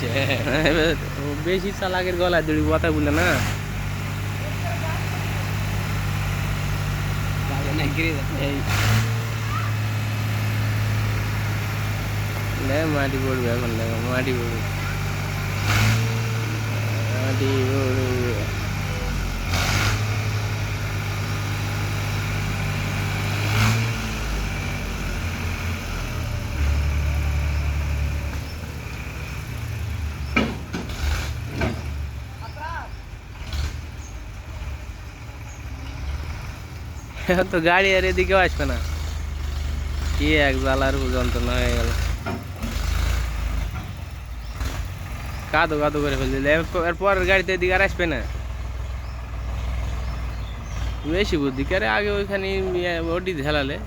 সে ও বেশি চালাকের গলায় দড়ি কথা বলে না ভালো না গিরে যাচ্ছে এই লে, মাটি পড়বে এখন দেখো মাটি পড়বে তো গাড়ি আর এদিকেও আসবে না। কি এক জ্বালার যন্ত্রণা হয়ে গেল। কাদো কাদো করে ফেলে এর এরপর গাড়িতে এদিকে আর আসবে না। বেশি বুদ্ধি। করে আগে ওইখানে ইয়ে ওটি ঝেলালে।